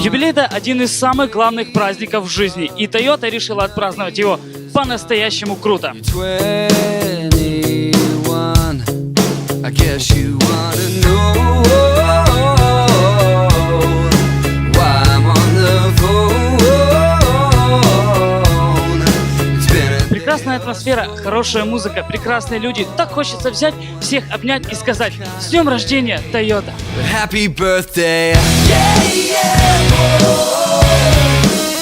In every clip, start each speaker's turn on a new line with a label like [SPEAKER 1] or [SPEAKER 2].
[SPEAKER 1] Юбилей – это один из самых главных праздников в жизни, и Toyota решила отпраздновать его по-настоящему круто. Прекрасная атмосфера, хорошая музыка, прекрасные люди. Так хочется взять, всех обнять и сказать «С днем рождения, Toyota!»
[SPEAKER 2] happy birthday. Yeah, yeah.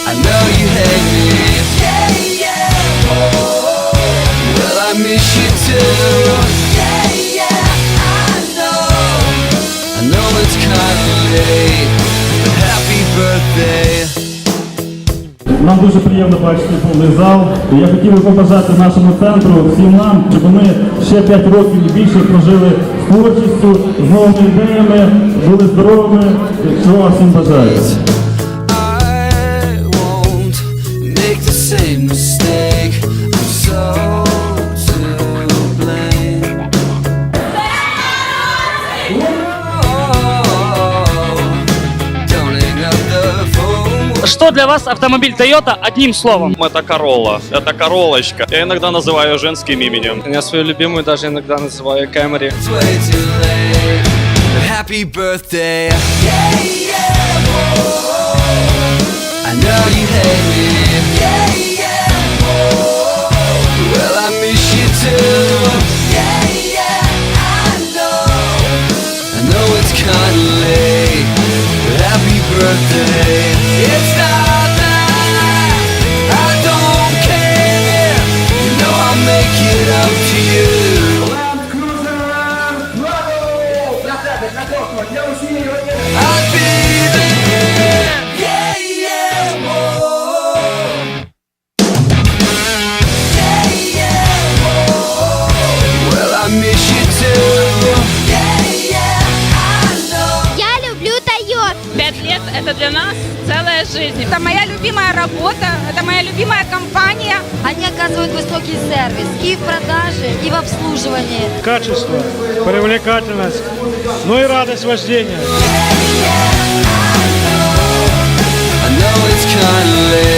[SPEAKER 2] I know you hate me. Yeah, yeah. Well, I miss you too. Yeah, yeah. I know. I know it's kinda late,
[SPEAKER 3] Нам дуже приємно бачити повний зал. Я хотів би побажати нашому центру всім нам, щоб ми ще 5 років і більше прожили з творчістю, з новими ідеями, були здоровими. Чого всім бажаю.
[SPEAKER 1] Что для вас автомобиль Toyota одним словом?
[SPEAKER 4] Это Королла. Это Королочка. Я иногда называю ее женским именем.
[SPEAKER 5] Я свою любимую даже иногда называю Кэмри.
[SPEAKER 2] Happy birthday. Yeah, yeah. I know you hate me. Birthday. It's not that I don't care. You know I'll make it up to you. I'll be there. Yeah, yeah, whoa. Yeah, yeah, whoa. Well, I miss
[SPEAKER 6] это для нас целая жизнь.
[SPEAKER 7] Это моя любимая работа, это моя любимая компания.
[SPEAKER 8] Они оказывают высокий сервис и в продаже, и в обслуживании.
[SPEAKER 9] качество, привлекательность, ну и радость вождения.
[SPEAKER 2] I know it's kinda late.